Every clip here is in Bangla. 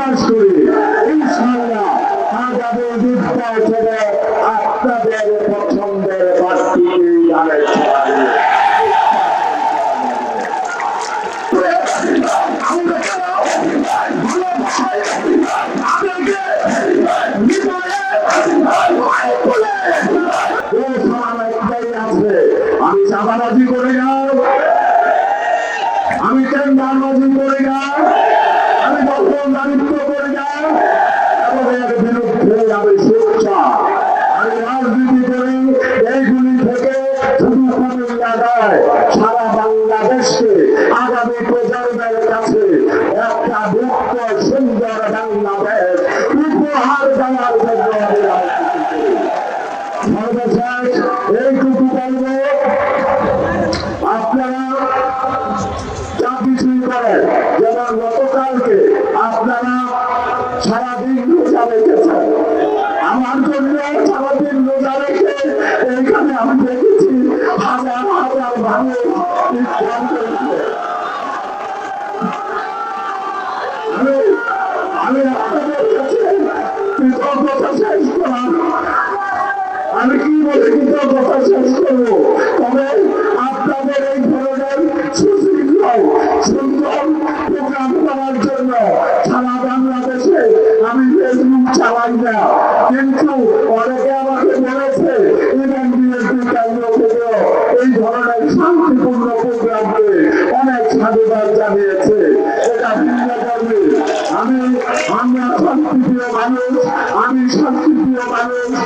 বিশ্বাস করি আমি চাঁদাবাজি করি না আমি টেন্ডারবাজি করি না আমি দখলদারিত্ব করি না এবং এর বিরুদ্ধে আমি সোচ্চার আমি রাজনীতি করি এইগুলি থেকে কুমিল্লা নয় সারা বাংলাদেশকে আগামী প্রজন্মের কাছে একটা মুক্ত আপনারা যা কিছুই করেন যেমন গতকালকে সারাদিন আমি আপনাদের কাছে কৃতজ্ঞতা শেষ করার আমি কি বলে কৃতজ্ঞতা শেষ করব? তবে আপনাদের এই ধরনের সুশৃঙ্খল, সুন্দর প্রোগ্রাম করার জন্য সারা বাংলাদেশে আমি ফেসবুক চালাই না। কিন্তু অনেকে আমাকে বলেছে, ইভেন বিএনপি কেন্দ্র এই ধরনের শান্তিপূর্ণ প্রোগ্রামকে অনেক সাধুবাদ জানিয়েছে এটা ভিন্ন ধর্মী আমি আমরা শান্তিপ্রিয় মানুষ শান্তিপ্রিয় মানুষ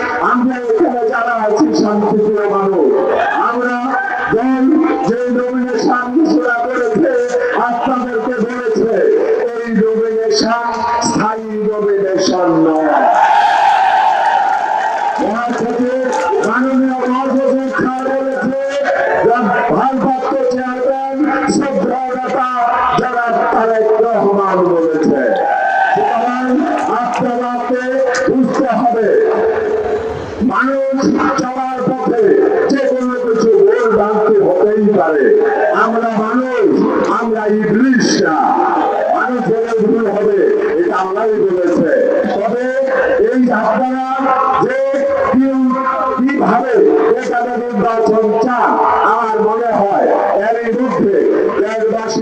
মানুষ চলার পথে যে কোনো কিছু হতেই পারে। ভুল হবে, এটা বলেছে। তবে এই আপনারা যে কীভাবে এখানে নির্বাচন চান, আমার মনে হয় এর মধ্যে দেশবাসী